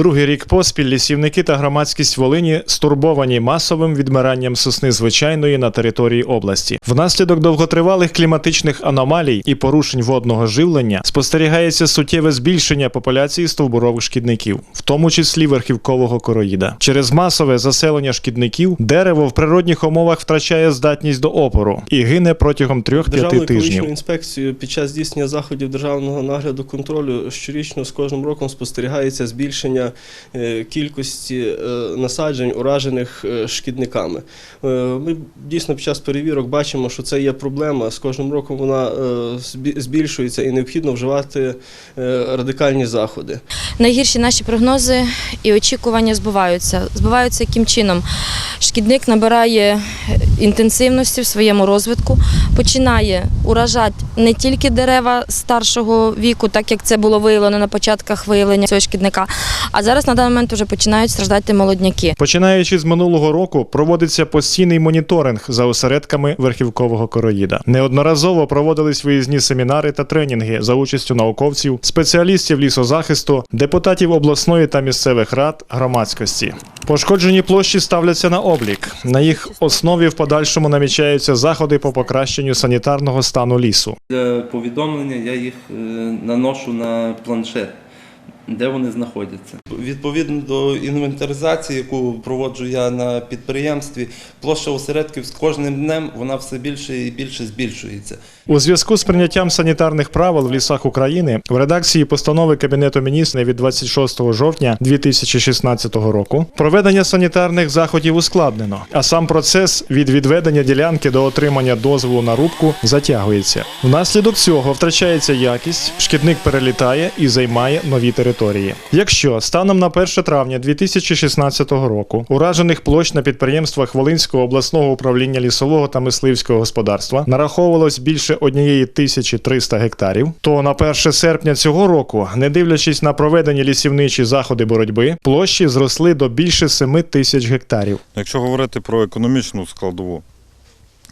Другий рік поспіль лісівники та громадськість Волині стурбовані масовим відмиранням сосни звичайної на території області. Внаслідок довготривалих кліматичних аномалій і порушень водного живлення спостерігається суттєве збільшення популяції стовбурових шкідників, в тому числі верхівкового короїда. Через масове заселення шкідників дерево в природних умовах втрачає здатність до опору і гине протягом 3-5 тижнів. інспекцією під час здійснення заходів державного нагляду контролю щорічно з кожним роком спостерігається збільшення е, кількості е, насаджень, уражених е, шкідниками. Ми дійсно під час перевірок бачимо, що це є проблема. З кожним роком вона збільшується і необхідно вживати радикальні заходи. Найгірші наші прогнози і очікування збуваються. Збуваються яким чином? Шкідник набирає інтенсивності в своєму розвитку, починає уражати не тільки дерева старшого віку, так як це було виявлено на початках виявлення цього шкідника, а зараз на даний момент вже починають страждати молодняки. Починаючи з минулого року, проводиться постійний моніторинг за осередками верхівкового короїда. Неодноразово проводились виїзні семінари та тренінги за участю науковців, спеціалістів лісозахисту, депутатів обласної та місцевих рад, громадськості. Пошкоджені площі ставляться на облік. На їх основі в подальшому намічаються заходи по покращенню санітарного стану лісу. Для повідомлення я їх е, наношу на планшет, де вони знаходяться. Відповідно до інвентаризації, яку проводжу я на підприємстві, площа осередків з кожним днем вона все більше і більше збільшується. У зв'язку з прийняттям санітарних правил в лісах України в редакції постанови Кабінету міністрів від 26 жовтня 2016 року проведення санітарних заходів ускладнено, а сам процес від відведення ділянки до отримання дозволу на рубку затягується. Внаслідок цього втрачається якість, шкідник перелітає і займає нові території. Якщо станом на 1 травня 2016 року уражених площ на підприємствах Волинського обласного управління лісового та мисливського господарства нараховувалось більше 1300 гектарів, то на 1 серпня цього року, не дивлячись на проведені лісівничі заходи боротьби, площі зросли до більше 7 тисяч гектарів. Якщо говорити про економічну складову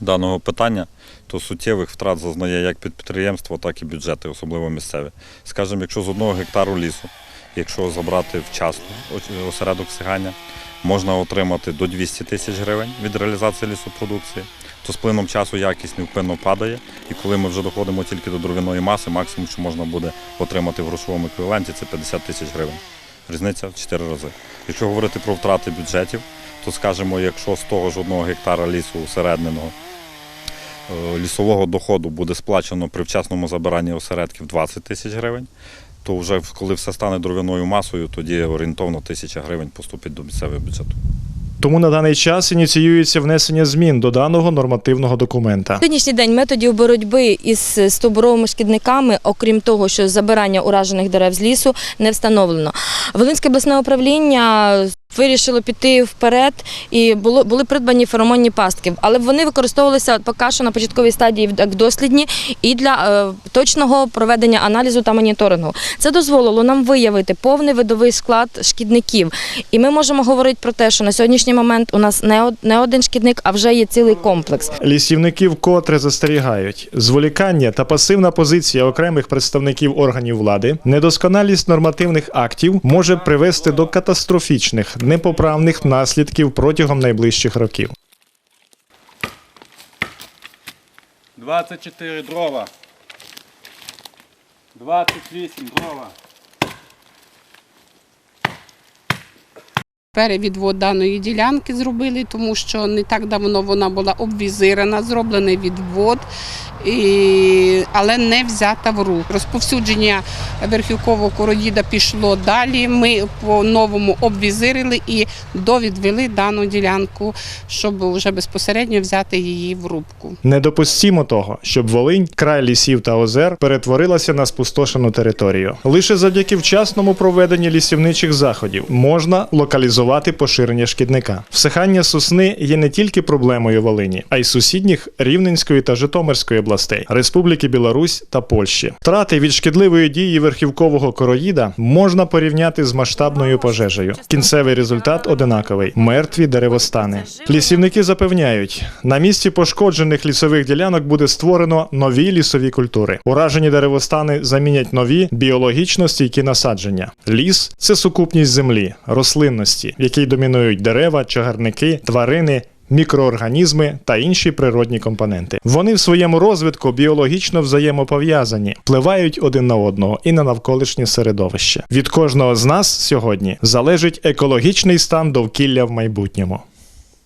даного питання, то суттєвих втрат зазнає як підприємство, так і бюджети, особливо місцеві. Скажімо, якщо з одного гектару лісу, якщо забрати вчасно осередок сигання, можна отримати до 200 тисяч гривень від реалізації лісопродукції, то з плином часу якість невпинно падає. І коли ми вже доходимо тільки до дровяної маси, максимум, що можна буде отримати в грошовому еквіваленті, це 50 тисяч гривень. Різниця в 4 рази. Якщо говорити про втрати бюджетів, то скажімо, якщо з того ж одного гектара лісу усередненого е, лісового доходу буде сплачено при вчасному забиранні осередків 20 тисяч гривень, то вже в- коли все стане дров'яною масою, тоді орієнтовно тисяча гривень поступить до місцевого бюджету. Тому на даний час ініціюється внесення змін до даного нормативного документа. Сьогоднішній день методів боротьби із стобуровими шкідниками, окрім того, що забирання уражених дерев з лісу, не встановлено. Волинське обласне управління вирішило піти вперед і було, були придбані феромонні пастки, але вони використовувалися поки що на початковій стадії як дослідні і для е, точного проведення аналізу та моніторингу. Це дозволило нам виявити повний видовий склад шкідників. І ми можемо говорити про те, що на сьогоднішній момент у нас не, один шкідник, а вже є цілий комплекс. Лісівники вкотре застерігають зволікання та пасивна позиція окремих представників органів влади, недосконалість нормативних актів може привести до катастрофічних непоправних наслідків протягом найближчих років. 24 дрова. 28 дрова. Перевідвод даної ділянки зробили, тому що не так давно вона була обвізирана, зроблений відвод, але не взята в рук. Розповсюдження верхівкового короїда пішло далі. Ми по-новому обвізирили і довідвели дану ділянку, щоб вже безпосередньо взяти її в рубку. Недопустимо того, щоб Волинь, край лісів та озер, перетворилася на спустошену територію. Лише завдяки вчасному проведенню лісівничих заходів можна локалізувати поширення шкідника. Всихання сосни є не тільки проблемою Волині, а й сусідніх Рівненської та Житомирської областей, Республіки Білорусь та Польщі. Втрати від шкідливої дії верхівкового короїда можна порівняти з масштабною пожежею. Кінцевий результат одинаковий: мертві деревостани. Лісівники запевняють, на місці пошкоджених лісових ділянок буде створено нові лісові культури. Уражені деревостани замінять нові біологічно стійкі насадження. Ліс це сукупність землі, рослинності, в якій домінують дерева, чагарники, тварини. Мікроорганізми та інші природні компоненти. Вони в своєму розвитку біологічно взаємопов'язані, впливають один на одного і на навколишнє середовище. Від кожного з нас сьогодні залежить екологічний стан довкілля в майбутньому.